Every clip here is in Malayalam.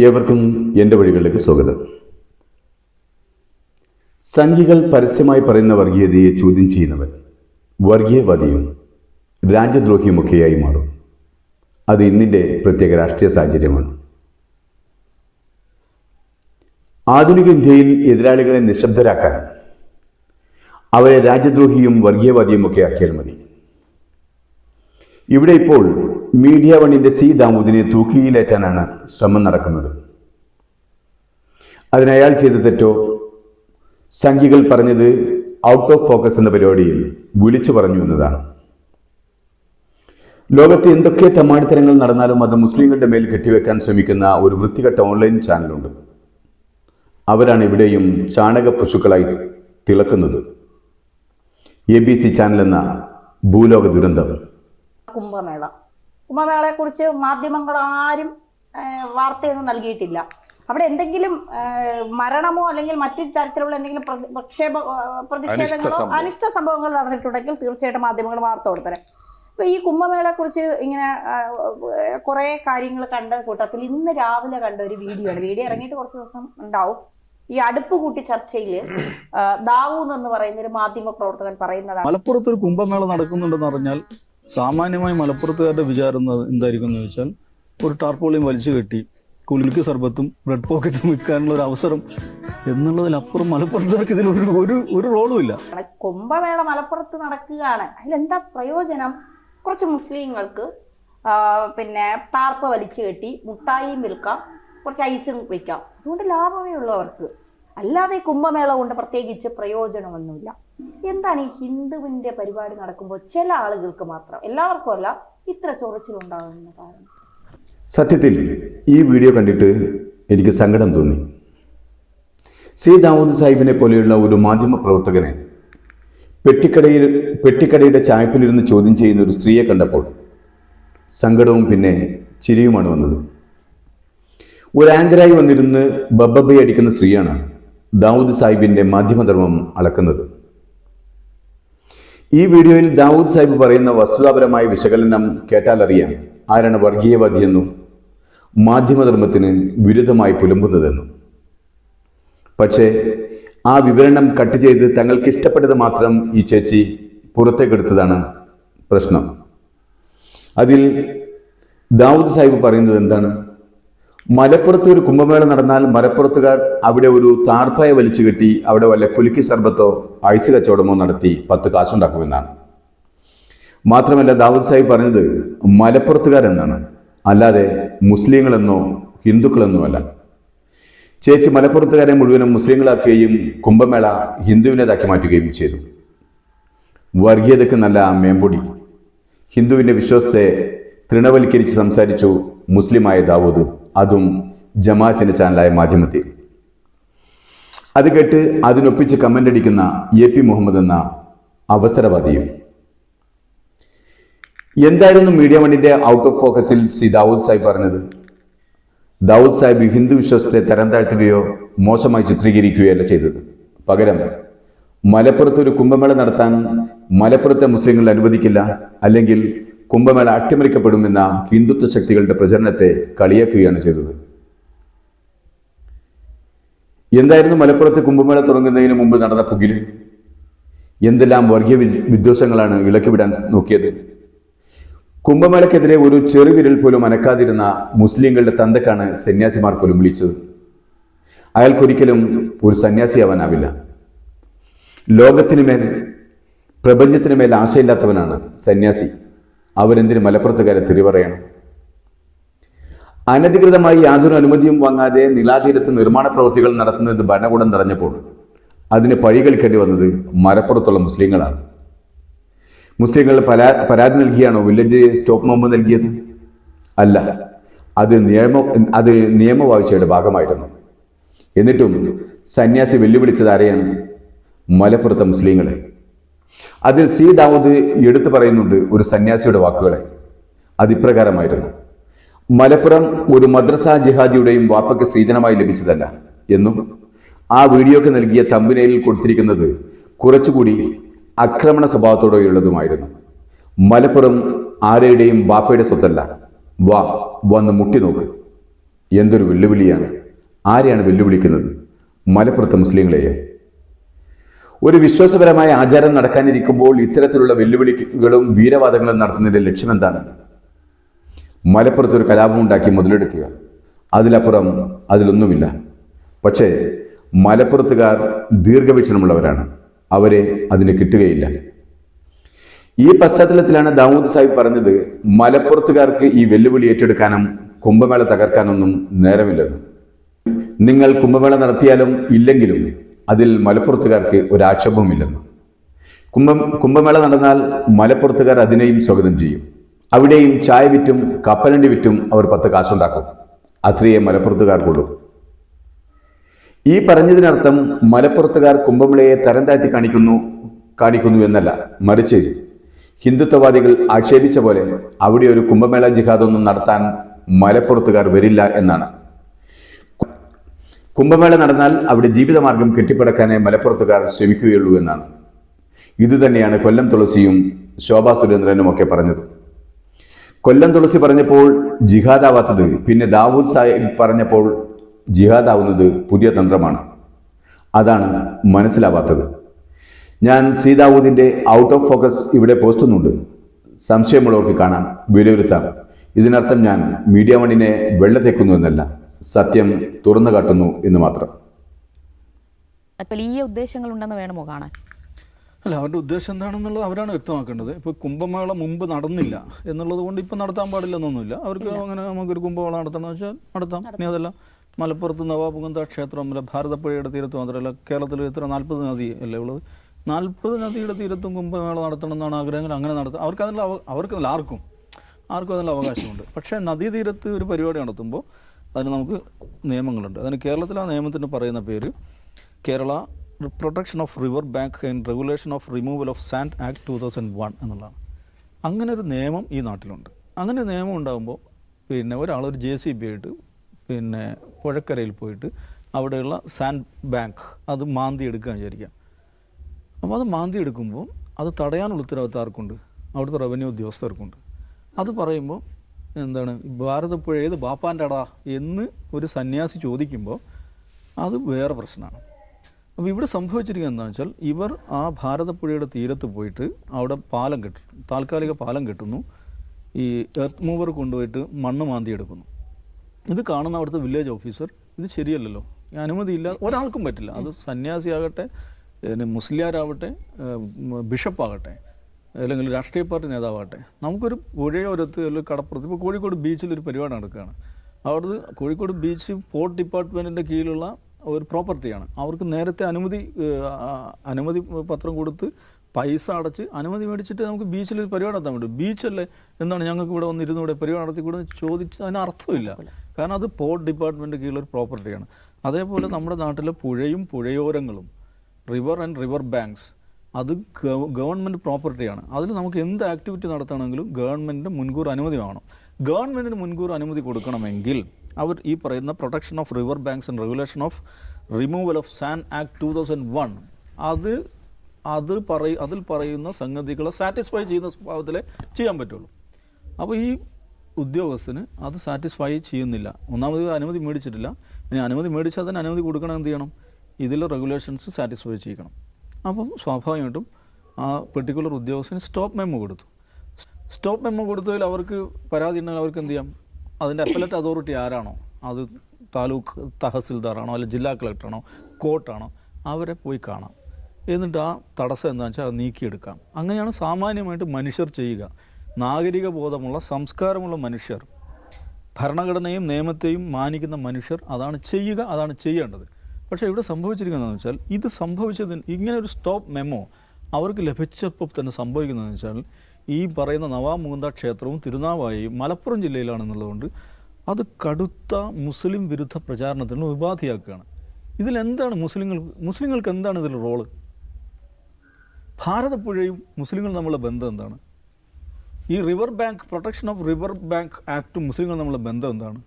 ഏവർക്കും എന്റെ വഴികളിലേക്ക് സ്വാഗതം. സംഘികൾ പരസ്യമായി പറയുന്ന വർഗീയതയെ ചോദ്യം ചെയ്യുന്നവൻ വർഗീയവാദിയും രാജ്യദ്രോഹിയുമൊക്കെയായി മാറും. അത് ഇന്നിന്റെ പ്രത്യേക രാഷ്ട്രീയ സാഹചര്യമാണ്. ആധുനിക ഇന്ത്യയിൽ എതിരാളികളെ നിശബ്ദരാക്കാൻ അവരെ രാജ്യദ്രോഹിയും വർഗീയവാദിയും ഒക്കെ ആക്കിയാൽ മതി. ഇവിടെ ഇപ്പോൾ മീഡിയ വണ്ണിന്റെ സി ദാമോദിനെ തൂക്കിയിലേറ്റാനാണ് ശ്രമം നടക്കുന്നത്. അതിനയാൾ ചെയ്ത തെറ്റോ? സംഖ്യകൾ പറഞ്ഞത് ഔട്ട് ഓഫ് ഫോക്കസ് എന്ന പരിപാടിയിൽ വിളിച്ചു പറഞ്ഞു എന്നതാണ്. ലോകത്ത് എന്തൊക്കെ തമാടിത്തരങ്ങൾ നടന്നാലും അത് മുസ്ലിങ്ങളുടെ മേൽ കെട്ടിവെക്കാൻ ശ്രമിക്കുന്ന ഒരു വൃത്തികെട്ട ഓൺലൈൻ ചാനലുണ്ട് അവരാണ് ഇവിടെയും ചാണക പശുക്കളായി തിളക്കുന്നത്. എ ബി സി ചാനൽ എന്ന ഭൂലോക ദുരന്തം. കുംഭമേള. കുംഭമേളയെക്കുറിച്ച് മാധ്യമങ്ങൾ ആരും വാർത്തയൊന്നും നൽകിയിട്ടില്ല. അവിടെ എന്തെങ്കിലും മരണമോ അല്ലെങ്കിൽ മറ്റു തരത്തിലുള്ള എന്തെങ്കിലും പ്ര- പ്രക്ഷേപ പ്രതിഷേധങ്ങളോ അനിഷ്ട സംഭവങ്ങൾ നടന്നിട്ടുണ്ടെങ്കിൽ തീർച്ചയായിട്ടും മാധ്യമങ്ങൾ വാർത്ത കൊടുത്തരെ അപ്പൊ ഈ കുംഭമേളയെക്കുറിച്ച് ഇങ്ങനെ കുറെ കാര്യങ്ങൾ കണ്ട കൂട്ടത്തിൽ ഇന്ന് രാവിലെ കണ്ട ഒരു വീഡിയോ ആണ്. വീഡിയോ ഇറങ്ങിയിട്ട് കുറച്ച് ദിവസം ഉണ്ടാവും. ഈ അടുപ്പ് കൂട്ടി ചർച്ചയിൽ ദാവൂന്ന് എന്ന് പറയുന്ന ഒരു മാധ്യമ പ്രവർത്തകൻ പറയുന്നതാണ്. മലപ്പുറത്ത് ഒരു കുംഭമേള നടക്കുന്നുണ്ടെന്ന് അറിഞ്ഞാൽ സാമാന്യമായി മലപ്പുറത്തുകാരുടെ വിചാരം എന്തായിരിക്കും എന്ന് വെച്ചാൽ ഒരു ടാർപോളിയും വലിച്ചു കെട്ടി കുലുക്ക് സർബത്തും ബ്ലഡ് പോക്കറ്റും വിൽക്കാനുള്ള ഒരു അവസരം എന്നുള്ളതിലപ്പുറം മലപ്പുറത്തുകാർക്ക് ഇതിൽ ഒരു ഒരു ഒരു റോളും ഇല്ല. കുംഭമേള മലപ്പുറത്ത് നടക്കുകയാണ്. അതിലെന്താ പ്രയോജനം? കുറച്ച് മുസ്ലിങ്ങൾക്ക് പിന്നെ ടാർപ്പ് വലിച്ചു കെട്ടി മുട്ടായിയും വിൽക്കാം കുറച്ച് ഐസും വിൽക്കാം. അതുകൊണ്ട് ലാഭമേ ഉള്ളൂ അവർക്ക്. അല്ലാതെ കുംഭമേള കൊണ്ട് പ്രത്യേകിച്ച് പ്രയോജനമൊന്നുമില്ല. എന്താണ് ഈ ഹിന്ദുവിന്റെ പരിപാടി നടക്കുമ്പോൾ ചില ആളുകൾക്ക് മാത്രം എല്ലാവർക്കും അല്ല ഇത്ര ചൊറച്ചിലുണ്ടാകുന്ന കാരണം? സത്യത്തിൽ ഈ വീഡിയോ കണ്ടിട്ട് എനിക്ക് സങ്കടം തോന്നി. സി. ദാവൂദ് സാഹിബിനെ പോലെയുള്ള ഒരു മാധ്യമ പ്രവർത്തകനെ പെട്ടിക്കടയിൽ പെട്ടിക്കടയുടെ ചായപ്പിലിരുന്ന് ചോദ്യം ചെയ്യുന്ന ഒരു സ്ത്രീയെ കണ്ടപ്പോൾ സങ്കടവും പിന്നെ ചിരിയുമാണ് വന്നത്. ഒരു ആങ്കറായി വന്നിരുന്ന് ബബ്ബബൈ അടിക്കുന്ന സ്ത്രീയാണ്. ദാവൂദ് സാഹിബിന്റെ മാധ്യമധർമ്മം അളക്കുന്നത്. ഈ വീഡിയോയിൽ ദാവൂദ് സാഹിബ് പറയുന്ന വസ്തുതാപരമായ വിശകലനം കേട്ടാലറിയാം ആരാണ് വർഗീയവാദിയെന്നും മാധ്യമധർമ്മത്തിന് വിരുദ്ധമായി പുലമ്പുന്നതെന്നും. പക്ഷേ ആ വിവരണം കട്ട് ചെയ്ത് തങ്ങൾക്ക് ഇഷ്ടപ്പെട്ടത് മാത്രം ഈ ചേച്ചി പുറത്തേക്കെടുത്തതാണ് പ്രശ്നം. അതിൽ ദാവൂദ് സാഹിബ് പറയുന്നത് എന്താണ്? മലപ്പുറത്ത് ഒരു കുംഭമേള നടന്നാൽ മലപ്പുറത്തുകാർ അവിടെ ഒരു താർപ്പായ വലിച്ചു കെട്ടി അവിടെ വല്ല കുലുക്കി സർബത്തോ ഐസ് കച്ചവടമോ നടത്തി പത്ത് കാശുണ്ടാക്കുമെന്നാണ്. മാത്രമല്ല ദാവൂദ് സാഹിബ് പറഞ്ഞത് മലപ്പുറത്തുകാരെന്നാണ്. അല്ലാതെ മുസ്ലിങ്ങളെന്നോ ഹിന്ദുക്കളെന്നോ അല്ല. ചേച്ചി മലപ്പുറത്തുകാരെ മുഴുവനും മുസ്ലിങ്ങളാക്കുകയും കുംഭമേള ഹിന്ദുവിനേതാക്കി മാറ്റുകയും ചെയ്തു. വർഗീയതയ്ക്ക് നല്ല മേമ്പൊടി. ഹിന്ദുവിന്റെ വിശ്വാസത്തെ തൃണവൽക്കരിച്ച് സംസാരിച്ചു മുസ്ലിമായ ദാവൂദ് അതും ജമാഅത്തിന്റെ ചാനലായ മാധ്യമത്തിൽ. അത് കേട്ട് അതിനൊപ്പിച്ച് കമന്റ് അടിക്കുന്ന എ പി മുഹമ്മദ് എന്ന അവസരവാദിയും. എന്തായിരുന്നു മീഡിയ വണ്ണിന്റെ ഔട്ട് ഓഫ് ഫോക്കസിൽ സി ദാവൂദ് സാഹിബ് പറഞ്ഞത്? ദാവൂദ് സാഹിബ് ഹിന്ദു വിശ്വാസത്തെ തരം താഴ്ത്തുകയോ മോശമായി ചിത്രീകരിക്കുകയോ അല്ല ചെയ്തത്. പകരം മലപ്പുറത്ത് ഒരു കുംഭമേള നടത്താൻ മലപ്പുറത്തെ മുസ്ലിങ്ങൾ അനുവദിക്കില്ല അല്ലെങ്കിൽ കുംഭമേള അട്ടിമറിക്കപ്പെടുമെന്ന ഹിന്ദുത്വ ശക്തികളുടെ പ്രചരണത്തെ കളിയാക്കുകയാണ് ചെയ്തത്. എന്തായിരുന്നു മലപ്പുറത്ത് കുംഭമേള തുടങ്ങുന്നതിന് മുമ്പ് നടന്ന പുകിൽ? എന്തെല്ലാം വർഗീയ വിദ്വേഷങ്ങളാണ് ഇളക്കിവിടാൻ നോക്കിയത്? കുംഭമേളക്കെതിരെ ഒരു ചെറുവിരൽ പോലും അനക്കാതിരുന്ന മുസ്ലിങ്ങളുടെ തന്തക്കാണ് സന്യാസിമാർ പോലും വിളിച്ചത്. അയാൾക്കൊരിക്കലും ഒരു സന്യാസിയാവാനാവില്ല. ലോകത്തിന് മേൽ പ്രപഞ്ചത്തിന് മേൽ ആശയില്ലാത്തവനാണ് സന്യാസി. അവരെന്തിന് മലപ്പുറത്തുകാരെ തിരിവറയണം അനധികൃതമായി യാതൊരു അനുമതിയും വാങ്ങാതെ നിലാതീരത്ത് നിർമ്മാണ പ്രവൃത്തികൾ നടത്തുന്നത് ഭരണകൂടം നിറഞ്ഞപ്പോൾ അതിന് പഴി കളിക്കേണ്ടി വന്നത് മലപ്പുറത്തുള്ള മുസ്ലിങ്ങളാണ്. മുസ്ലിങ്ങൾ പരാ പരാതി നൽകിയാണോ? വില്ലേജ് സ്റ്റോപ്പ് നോമ്പ് നൽകിയത്? അല്ല. അത് നിയമ അത് നിയമവാഴ്ചയുടെ ഭാഗമായിരുന്നു. എന്നിട്ടും സന്യാസി വെല്ലുവിളിച്ചത് ആരെയാണ്? മലപ്പുറത്തെ മുസ്ലിങ്ങളെ. അതിൽ സി ദാവൂദ് എടുത്തു പറയുന്നുണ്ട് ഒരു സന്യാസിയുടെ വാക്കുകളെ. അതിപ്രകാരമായിരുന്നു മലപ്പുറം ഒരു മദ്രസ ജിഹാദിയുടെയും വാപ്പയ്ക്ക് സ്ത്രീജനമായി ലഭിച്ചതല്ല എന്നും ആ വീഡിയോക്ക് നൽകിയ തമ്പിനയിൽ കൊടുത്തിരിക്കുന്നത് കുറച്ചുകൂടി ആക്രമണ സ്വഭാവത്തോടെയുള്ളതുമായിരുന്നു. മലപ്പുറം ആരുടെയും വാപ്പയുടെ സ്വത്തല്ല. വാ വന്ന് മുട്ടി നോക്ക്. എന്തൊരു വെല്ലുവിളിയാണ്. ആരെയാണ് വെല്ലുവിളിക്കുന്നത്? മലപ്പുറത്തെ മുസ്ലിങ്ങളെയോ? ഒരു വിശ്വാസപരമായ ആചാരം നടക്കാനിരിക്കുമ്പോൾ ഇത്തരത്തിലുള്ള വെല്ലുവിളികളും വീരവാദങ്ങളും നടത്തുന്നതിന്റെ ലക്ഷ്യം എന്താണ്? മലപ്പുറത്ത് ഒരു കലാപം ഉണ്ടാക്കി മുതലെടുക്കുക. അതിലപ്പുറം അതിലൊന്നുമില്ല. പക്ഷേ മലപ്പുറത്തുകാർ ദീർഘവീക്ഷണമുള്ളവരാണ്. അവരെ അതിന് കിട്ടുകയില്ല. ഈ പശ്ചാത്തലത്തിലാണ് ദാവൂദ് സാഹിബ് പറഞ്ഞത് മലപ്പുറത്തുകാർക്ക് ഈ വെല്ലുവിളി ഏറ്റെടുക്കാനും കുംഭമേള തകർക്കാനൊന്നും നേരമില്ലെന്ന്. നിങ്ങൾ കുംഭമേള നടത്തിയാലും ഇല്ലെങ്കിലും അതിൽ മലപ്പുറത്തുകാർക്ക് ഒരാക്ഷേപവുമില്ലെന്ന്. കുംഭം കുംഭമേള നടന്നാൽ മലപ്പുറത്തുകാർ അതിനെയും സ്വാഗതം ചെയ്യും. അവിടെയും ചായ വിറ്റും കപ്പലണ്ടി വിറ്റും അവർ പത്ത് കാശുണ്ടാക്കും. അത്രയേ മലപ്പുറത്തുകാർക്കുള്ളൂ. ഈ പറഞ്ഞതിനർത്ഥം മലപ്പുറത്തുകാർ കുംഭമേളയെ തരം താഴ്ത്തി കാണിക്കുന്നു കാണിക്കുന്നു എന്നല്ല. മറിച്ച് ഹിന്ദുത്വവാദികൾ ആക്ഷേപിച്ച പോലെ അവിടെ ഒരു കുംഭമേള ജിഹാദൊന്നും നടത്താൻ മലപ്പുറത്തുകാർ വരില്ല എന്നാണ്. കുംഭമേള നടന്നാൽ അവിടെ ജീവിതമാർഗം കെട്ടിപ്പടക്കാനേ മലപ്പുറത്തുകാർ ശ്രമിക്കുകയുള്ളൂ എന്നാണ്. ഇതുതന്നെയാണ് കൊല്ലം തുളസിയും ശോഭാ സുരേന്ദ്രനും ഒക്കെ പറഞ്ഞത്. കൊല്ലം തുളസി പറഞ്ഞപ്പോൾ ജിഹാദാവാത്തത് പിന്നെ ദാവൂദ് സാഹിബ് പറഞ്ഞപ്പോൾ ജിഹാദാവുന്നത് പുതിയ തന്ത്രമാണ്. അതാണ് മനസ്സിലാവാത്തത്. ഞാൻ സീതാവൂദിന്റെ ഔട്ട് ഓഫ് ഫോക്കസ് ഇവിടെ പോസ്റ്റുന്നുണ്ട്. സംശയമുള്ളവർക്ക് കാണാം വിലയിരുത്താം. ഇതിനർത്ഥം ഞാൻ മീഡിയ വണ്ണിനെ വെള്ളത്തേക്കുന്നു എന്നല്ല. സത്യം തുറന്നു കാട്ടുന്നു എന്ന് മാത്രം. വലിയ ഉദ്ദേശങ്ങൾ ഉണ്ടെന്ന് വേണമോ കാണാൻ? അല്ല അവരുടെ ഉദ്ദേശം എന്താണെന്നുള്ളത് അവരാണ് വ്യക്തമാക്കേണ്ടത്. ഇപ്പോൾ കുംഭമേള മുമ്പ് നടന്നില്ല എന്നുള്ളത് കൊണ്ട് ഇപ്പം നടത്താൻ പാടില്ലെന്നൊന്നുമില്ല. അവർക്ക് അങ്ങനെ നമുക്കൊരു കുംഭമേള നടത്തണം വെച്ചാൽ നടത്താം. ഇനി അതല്ല മലപ്പുറത്ത് നവാബുഗന്ധ ക്ഷേത്രം അല്ല ഭാരതപ്പുഴയുടെ തീരത്ത് മാത്രമല്ല കേരളത്തിൽ എത്ര നാൽപ്പത് നദി അല്ലേ ഉള്ളത്? നാൽപ്പത് നദിയുടെ തീരത്തും കുംഭമേള നടത്തണം എന്നാണ് ആഗ്രഹങ്ങൾ അങ്ങനെ നടത്താം അവർക്ക് അതിനുള്ള അവർക്ക് ആർക്കും ആർക്കും അതിനുള്ള അവകാശമുണ്ട്. പക്ഷേ നദീതീരത്ത് ഒരു പരിപാടി നടത്തുമ്പോൾ അതിന് നമുക്ക് നിയമങ്ങളുണ്ട്. അതിന് കേരളത്തിൽ ആ നിയമത്തിന് പറയുന്ന പേര് Kerala protection of river bank and regulation of removal of sand act two thousand one എന്നുള്ളതാണ്. അങ്ങനെ ഒരു നിയമം ഈ നാട്ടിലുണ്ട്. അങ്ങനെ നിയമം ഉണ്ടാകുമ്പോൾ പിന്നെ ഒരാൾ ഒരു ജെ സി ബി ആയിട്ട് പിന്നെ പുഴക്കരയിൽ പോയിട്ട് അവിടെയുള്ള സാൻഡ് ബാങ്ക് അത് മാന്തി എടുക്കാൻ വിചാരിക്കാം അപ്പോൾ അത് മാന്തി എടുക്കുമ്പോൾ അത് തടയാനുള്ള ഉത്തരവാദിത്തം ആർക്കുണ്ട്? അവിടുത്തെ റവന്യൂ ഉദ്യോഗസ്ഥർക്കുണ്ട്. അത് പറയുമ്പോൾ എന്താണ് ഭാരതപ്പുഴ ഏത് ബാപ്പാന്റെ അടാ എന്ന് ഒരു സന്യാസി ചോദിക്കുമ്പോൾ അത് വേറെ പ്രശ്നമാണ്. അപ്പോൾ ഇവിടെ സംഭവിച്ചിരിക്കുന്നത് എന്താണെന്ന് വെച്ചാൽ ഇവർ ആ ഭാരതപ്പുഴയുടെ തീരത്ത് പോയിട്ട് അവിടെ പാലം കെട്ടും താൽക്കാലിക പാലം കെട്ടുന്നു. ഈ എർത്ത് മൂവർ കൊണ്ടുപോയിട്ട് മണ്ണ് മാന്തി എടുക്കുന്നു ഇത് കാണുന്ന അവിടുത്തെ വില്ലേജ് ഓഫീസർ ഇത് ശരിയല്ലല്ലോ. അനുമതിയില്ല ഒരാൾക്കും പറ്റില്ല. അത് സന്യാസിയാകട്ടെ മുസ്ലിയാരാവട്ടെ ബിഷപ്പാകട്ടെ. അല്ലെങ്കിൽ രാഷ്ട്രീയ പാർട്ടി നേതാവാകട്ടെ നമുക്കൊരു പുഴയോരത്ത് അല്ലെങ്കിൽ കടപ്പുറത്ത് ഇപ്പോൾ കോഴിക്കോട് ബീച്ചിൽ ഒരു പരിപാടി നടക്കുകയാണ്. അവിടുന്ന് കോഴിക്കോട് ബീച്ച് പോർട്ട് ഡിപ്പാർട്ട്മെന്റിന്റെ കീഴിലുള്ള ഒരു പ്രോപ്പർട്ടിയാണ്. അവർക്ക് നേരത്തെ അനുമതി അനുമതി പത്രം കൊടുത്ത് പൈസ അടച്ച് അനുമതി മേടിച്ചിട്ട് നമുക്ക് ബീച്ചിൽ ഒരു പരിപാടി നടത്താൻ പറ്റും. ബീച്ചല്ലേ എന്താണ് ഞങ്ങൾക്ക് ഇവിടെ വന്നിരുന്ന് ഇവിടെ പരിപാടി നടത്തിക്കൂടെ ചോദിച്ച് അതിന് അർത്ഥമില്ല. കാരണം അത് പോർട്ട് ഡിപ്പാർട്ട്മെന്റ് കീഴിലൊരു പ്രോപ്പർട്ടിയാണ്. അതേപോലെ നമ്മുടെ നാട്ടിലെ പുഴയും പുഴയോരങ്ങളും റിവർ ആൻഡ് റിവർ ബാങ്ക്സ് അത് ഗവൺമെന്റ് പ്രോപ്പർട്ടിയാണ് അതിൽ നമുക്ക് എന്ത് ആക്ടിവിറ്റി നടത്തണമെങ്കിലും ഗവൺമെന്റിന്റെ മുൻകൂർ അനുമതി വേണം. ഗവൺമെന്റിന് മുൻകൂർ അനുമതി കൊടുക്കണമെങ്കിൽ അവർ ഈ പറയുന്ന protection of river banks and regulation of removal of sand act two thousand one അത് അത് പറയ അതിൽ പറയുന്ന സംഗതികളെ സാറ്റിസ്ഫൈ ചെയ്യുന്ന സ്വഭാവത്തിലേ ചെയ്യാൻ പറ്റുള്ളൂ. അപ്പോൾ ഈ ഉദ്യോഗസ്ഥന് അത് സാറ്റിസ്ഫൈ ചെയ്യുന്നില്ല. ഒന്നാമത് അനുമതി മേടിച്ചിട്ടില്ല. ഇനി അനുമതി മേടിച്ചാൽ തന്നെ അനുമതി കൊടുക്കണം എന്ത് ചെയ്യണം? ഇതിലെ റെഗുലേഷൻസ് സാറ്റിസ്ഫൈ ചെയ്യണം അപ്പം സ്വാഭാവികമായിട്ടും ആ പെർട്ടിക്കുലർ ഉദ്യോഗസ്ഥന് സ്റ്റോപ്പ് മെമ്മോ കൊടുത്തു. സ്റ്റോപ്പ് മെമ്മോ കൊടുത്തതിൽ അവർക്ക് പരാതി ഉണ്ടെങ്കിൽ അവർക്ക് എന്ത് ചെയ്യാം? അതിന്റെ അപ്പലറ്റ് അതോറിറ്റി ആരാണോ? അത് താലൂക്ക് തഹസിൽദാറാണോ അല്ലെങ്കിൽ ജില്ലാ കളക്ടറാണോ? കോർട്ടാണോ അവരെ പോയി കാണാം. എന്നിട്ട് ആ തടസ്സം എന്താണെന്ന് വെച്ചാൽ അത് നീക്കിയെടുക്കാം. അങ്ങനെയാണ് സാമാന്യമായിട്ട് മനുഷ്യർ ചെയ്യുക. നാഗരിക ബോധമുള്ള സംസ്കാരമുള്ള മനുഷ്യർ ഭരണഘടനയും നിയമത്തെയും മാനിക്കുന്ന മനുഷ്യർ അതാണ് ചെയ്യുക അതാണ് ചെയ്യേണ്ടത്. പക്ഷേ ഇവിടെ സംഭവിച്ചിരിക്കുന്നതെന്ന് വെച്ചാൽ ഇത് സംഭവിച്ചതിന് ഇങ്ങനെ ഒരു സ്റ്റോപ്പ് മെമ്മോ അവർക്ക് ലഭിച്ചപ്പോൾ തന്നെ സംഭവിക്കുന്നതെന്ന് വെച്ചാൽ ഈ പറയുന്ന നവാമുകുന്ദ ക്ഷേത്രവും തിരുനാവായയും മലപ്പുറം ജില്ലയിലാണെന്നുള്ളതുകൊണ്ട് അത് കടുത്ത മുസ്ലിം വിരുദ്ധ പ്രചാരണത്തിന് ഉപാധിയാക്കുകയാണ്. ഇതിലെന്താണ് മുസ്ലിങ്ങൾ മുസ്ലിങ്ങൾക്ക് എന്താണ് ഇതിൽ റോൾ? ഭാരതപ്പുഴയും മുസ്ലിങ്ങൾ തമ്മിലുള്ള ബന്ധം എന്താണ്? ഈ river bank protection of river bank ആക്ടും മുസ്ലിങ്ങൾ തമ്മിലുള്ള ബന്ധം എന്താണ്?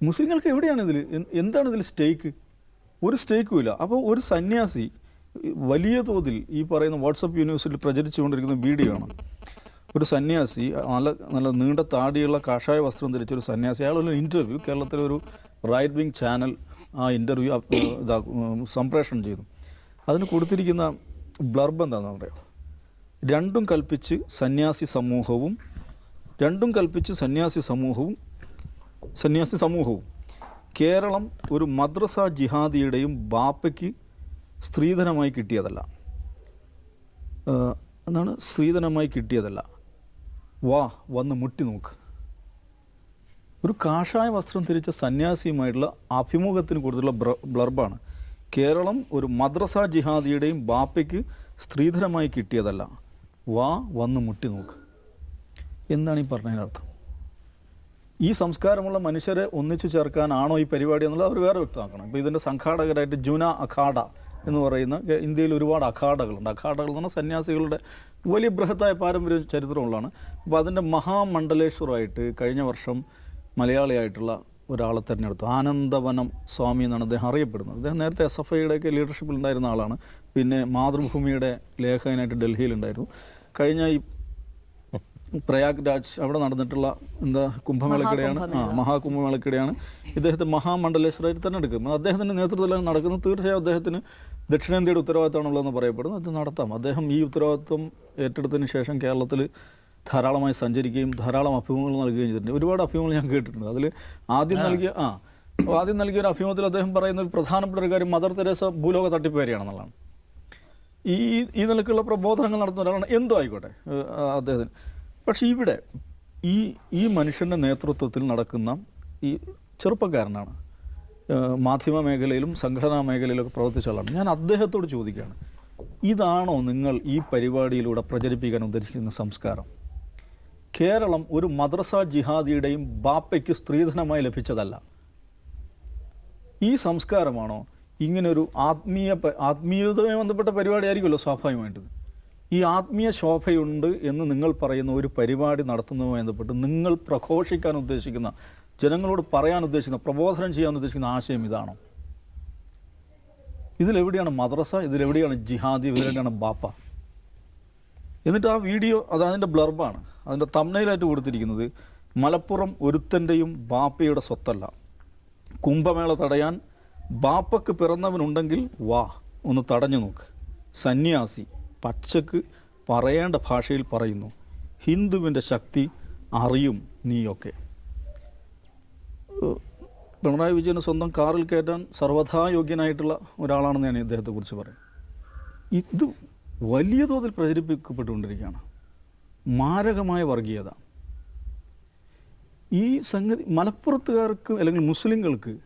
മുസ്ലിങ്ങൾക്ക് എവിടെയാണ് ഇതിൽ എന്താണ് ഇതിൽ സ്റ്റേക്ക്? ഒരു സ്റ്റേക്കും ഇല്ല. അപ്പോൾ ഒരു സന്യാസി വലിയ തോതിൽ ഈ പറയുന്ന വാട്സപ്പ് യൂണിവേഴ്സിറ്റിയിൽ പ്രചരിച്ചുകൊണ്ടിരിക്കുന്ന വീഡിയോ ആണ് ഒരു സന്യാസി നല്ല നല്ല നീണ്ട താടിയുള്ള കാഷായ വസ്ത്രം ധരിച്ച ഒരു സന്യാസി. അയാളൊരു ഇന്റർവ്യൂ കേരളത്തിലെ ഒരു റൈറ്റ് വിങ് ചാനൽ ആ ഇന്റർവ്യൂ ഇതാ സംപ്രേഷണം ചെയ്തു. അതിന് കൊടുത്തിരിക്കുന്ന ബ്ലർബ് എന്താണെന്ന് പറയാം രണ്ടും കൽപ്പിച്ച് സന്യാസി സമൂഹവും രണ്ടും കൽപ്പിച്ച് സന്യാസി സമൂഹവും സന്യാസി സമൂഹവും. കേരളം ഒരു മദ്രസ ജിഹാദിയുടെയും ബാപ്പയ്ക്ക് സ്ത്രീധനമായി കിട്ടിയതല്ല. എന്നാണ് സ്ത്രീധനമായി കിട്ടിയതല്ല. വാ വന്ന് മുട്ടി നോക്ക്. ഒരു കാഷായ വസ്ത്രം ധരിച്ച സന്യാസിയുമായിട്ടുള്ള അഭിമുഖത്തിന് കൊടുത്തുള്ള ബ്ലർബാണ്. കേരളം ഒരു മദ്രസ ജിഹാദിയുടെയും ബാപ്പയ്ക്ക് സ്ത്രീധനമായി കിട്ടിയതല്ല. വാ വന്ന് മുട്ടി നോക്ക്. എന്താണ് ഈ പറഞ്ഞതിനർത്ഥം? ഈ സംസ്കാരമുള്ള മനുഷ്യരെ ഒന്നിച്ചു ചേർക്കാനാണോ ഈ പരിപാടി എന്നുള്ളത് അവർ വേറെ വ്യക്തമാക്കണം. ഇപ്പോൾ ഇതിന്റെ സംഘാടകരായിട്ട് ജുന അഖാഡ എന്ന് പറയുന്ന ഇന്ത്യയിൽ ഒരുപാട് അഖാഡകളുണ്ട്. അഖാഡകൾ എന്ന് പറഞ്ഞാൽ സന്യാസികളുടെ വലിയ ബൃഹത്തായ പാരമ്പര്യ ചരിത്രമുള്ളതാണ്. അപ്പോൾ അതിന്റെ മഹാമണ്ഡലേശ്വരമായിട്ട് കഴിഞ്ഞ വർഷം മലയാളിയായിട്ടുള്ള ഒരാളെ തിരഞ്ഞെടുത്തു. ആനന്ദവനം സ്വാമി എന്നാണ് അദ്ദേഹം അറിയപ്പെടുന്നത്. അദ്ദേഹം നേരത്തെ എസ് എഫ് ഐയുടെയൊക്കെ ലീഡർഷിപ്പിൽ ഉണ്ടായിരുന്ന ആളാണ്. പിന്നെ മാതൃഭൂമിയുടെ ലേഖകനായിട്ട് ഡൽഹിയിലുണ്ടായിരുന്നു. കഴിഞ്ഞ ഈ പ്രയാഗ് രാജ് അവിടെ നടന്നിട്ടുള്ള എന്താ കുംഭമേളക്കിടെയാണ്. ആ മഹാകുംഭമേളക്കിടെയാണ്. ഇദ്ദേഹത്തെ മഹാമണ്ഡലേശ്വരായിട്ട് തിരഞ്ഞെടുക്കുന്നത് അദ്ദേഹത്തിന്റെ നേതൃത്വത്തിലാണ് നടക്കുന്നത്. തീർച്ചയായും അദ്ദേഹത്തിന് ദക്ഷിണേന്ത്യയുടെ ഉത്തരവാദിത്തമാണുള്ളതെന്ന് പറയപ്പെടുന്നു. അത് നടത്താം. അദ്ദേഹം ഈ ഉത്തരവാദിത്വം ഏറ്റെടുത്തതിന് ശേഷം കേരളത്തിൽ ധാരാളമായി സഞ്ചരിക്കുകയും ധാരാളം അഭിമുഖങ്ങൾ നൽകുകയും ചെയ്തിട്ടുണ്ട്. ഒരുപാട് അഭിമുഖങ്ങൾ ഞാൻ കേട്ടിട്ടുണ്ട്. അതിൽ ആദ്യം നൽകിയ ആ അപ്പോൾ ആദ്യം നൽകിയ ഒരു അഭിമുഖത്തിൽ അദ്ദേഹം പറയുന്ന ഒരു പ്രധാനപ്പെട്ട ഒരു കാര്യം മദർ തെരേസ ഭൂലോക തട്ടിപ്പേരിയാണെന്നുള്ളതാണ് ഈ ഈ നിലക്കുള്ള പ്രബോധനങ്ങൾ നടത്തുന്ന ഒരാളാണ്. എന്തോ ആയിക്കോട്ടെ അദ്ദേഹത്തിന്. പക്ഷേ ഇവിടെ ഈ ഈ മനുഷ്യന്റെ നേതൃത്വത്തിൽ നടക്കുന്ന ഈ ചെറുപ്പക്കാരനാണ്. മാധ്യമ മേഖലയിലും സംഘടനാ മേഖലയിലൊക്കെ പ്രവർത്തിച്ച ആളാണ്. ഞാൻ അദ്ദേഹത്തോട് ചോദിക്കുകയാണ് ഇതാണോ നിങ്ങൾ ഈ പരിപാടിയിലൂടെ പ്രചരിപ്പിക്കാൻ ഉദ്ദേശിക്കുന്ന സംസ്കാരം? കേരളം ഒരു മദ്രസ ജിഹാദിയുടെയും ബാപ്പയ്ക്ക് സ്ത്രീധനമായി ലഭിച്ചതല്ല. ഈ സംസ്കാരമാണോ ഇങ്ങനൊരു ആത്മീയ ആത്മീയതയുമായി ബന്ധപ്പെട്ട പരിപാടി ആയിരിക്കുമല്ലോ സ്വാഭാവികമായിട്ടും. ഈ ആത്മീയ ശോഭയുണ്ട് എന്ന് നിങ്ങൾ പറയുന്ന ഒരു പരിപാടി നടത്തുന്നതുമായി ബന്ധപ്പെട്ട് നിങ്ങൾ പ്രഘോഷിക്കാൻ ഉദ്ദേശിക്കുന്ന ജനങ്ങളോട് പറയാൻ ഉദ്ദേശിക്കുന്ന പ്രബോധനം ചെയ്യാൻ ഉദ്ദേശിക്കുന്ന ആശയം ഇതാണോ? ഇതിലെവിടെയാണ് മദ്രസ? ഇതിലെവിടെയാണ് ജിഹാദി? ഇതിലെവിടെയാണ് ബാപ്പ? എന്നിട്ട് ആ വീഡിയോ അത് അതിന്റെ ബ്ലർബാണ്. അതിന്റെ തമ്മനയിലായിട്ട് കൊടുത്തിരിക്കുന്നത് മലപ്പുറം ഒരുത്തന്റെയും ബാപ്പയുടെ സ്വത്തല്ല. കുംഭമേള തടയാൻ ബാപ്പക്ക് പിറന്നവനുണ്ടെങ്കിൽ വാ ഒന്ന് തടഞ്ഞു നോക്ക്. സന്യാസി. പച്ചക്ക് പറയേണ്ട ഭാഷയിൽ പറയുന്നു. ഹിന്ദുവിന്റെ ശക്തി അറിയും നീയൊക്കെ. പിണറായി വിജയന് സ്വന്തം കാറിൽ കയറ്റാൻ സർവഥാ യോഗ്യനായിട്ടുള്ള ഒരാളാണെന്ന് ഞാൻ ഇദ്ദേഹത്തെക്കുറിച്ച് പറയും. ഇത് വലിയ തോതിൽ പ്രചരിപ്പിക്കപ്പെട്ടുകൊണ്ടിരിക്കുകയാണ്. മാരകമായ വർഗീയത. ഈ സംഗതി മലപ്പുറത്തുകാർക്ക് അല്ലെങ്കിൽ മുസ്ലിങ്ങൾക്ക്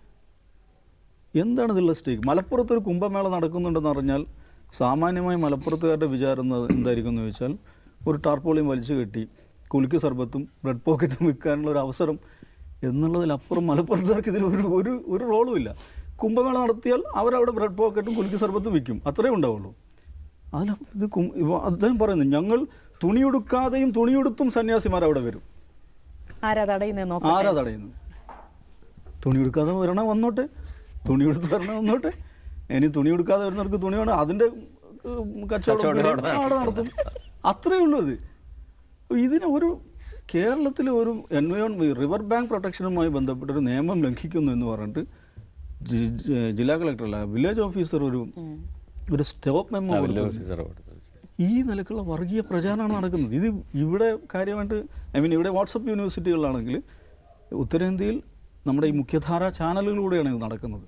എന്താണ് ഇതിലുള്ള സ്റ്റേക്ക്? മലപ്പുറത്തൊരു കുംഭമേള നടക്കുന്നുണ്ടെന്ന് പറഞ്ഞാൽ സാമാന്യമായി മലപ്പുറത്തുകാരുടെ വിചാരം എന്തായിരിക്കും എന്ന് ചോദിച്ചാൽ ഒരു ടാർപോളിയും വലിച്ചു കെട്ടി കുലുക്കി സർബത്തും ബ്രെഡ് പോക്കറ്റും വിൽക്കാനുള്ള ഒരു അവസരം എന്നുള്ളതിലപ്പുറം മലപ്പുറത്തുകാർക്ക് ഇതിൽ ഒരു ഒരു ഒരു റോളും ഇല്ല. കുംഭമേള നടത്തിയാൽ അവരവിടെ ബ്രെഡ് പോക്കറ്റും കുലുക്കി സർബത്തും വിൽക്കും. അത്രേ ഉണ്ടാവുള്ളൂ. അതിൽ ഇത് അദ്ദേഹം പറയുന്നു ഞങ്ങൾ തുണിയുടുക്കാതെയും തുണിയുടുത്തും സന്യാസിമാർ അവിടെ വരും. ആരാ തടയുന്നു ആരാ തടയുന്നു തുണി എടുക്കാതെ വരണ വന്നോട്ടെ. തുണി എടുത്ത് വരണ വന്നോട്ടെ. ഇനി തുണി കൊടുക്കാതെ വരുന്നവർക്ക് തുണി വേണം അതിന്റെ കച്ചവടം അവിടെ നടത്തും. അത്രേ ഉള്ളൂ അത്. ഇതിന് ഒരു കേരളത്തിലെ ഒരു എൻവയോൺ റിവർ ബാങ്ക് പ്രൊട്ടക്ഷനുമായി ബന്ധപ്പെട്ടൊരു നിയമം ലംഘിക്കുന്നു എന്ന് പറഞ്ഞിട്ട് ജില്ലാ കളക്ടറല്ല വില്ലേജ് ഓഫീസർ ഒരു ഒരു സ്റ്റോപ്പ് മെമ്മോ ഈ നിലക്കുള്ള വർഗീയ പ്രചാരണമാണ് നടക്കുന്നത്. ഇത് ഇവിടെ കാര്യമായിട്ട് ഐ മീൻ ഇവിടെ വാട്സപ്പ് യൂണിവേഴ്സിറ്റികളിലാണെങ്കിൽ ഉത്തരേന്ത്യയിൽ നമ്മുടെ ഈ മുഖ്യധാര ചാനലുകളിലൂടെയാണ് ഇത് നടക്കുന്നത്.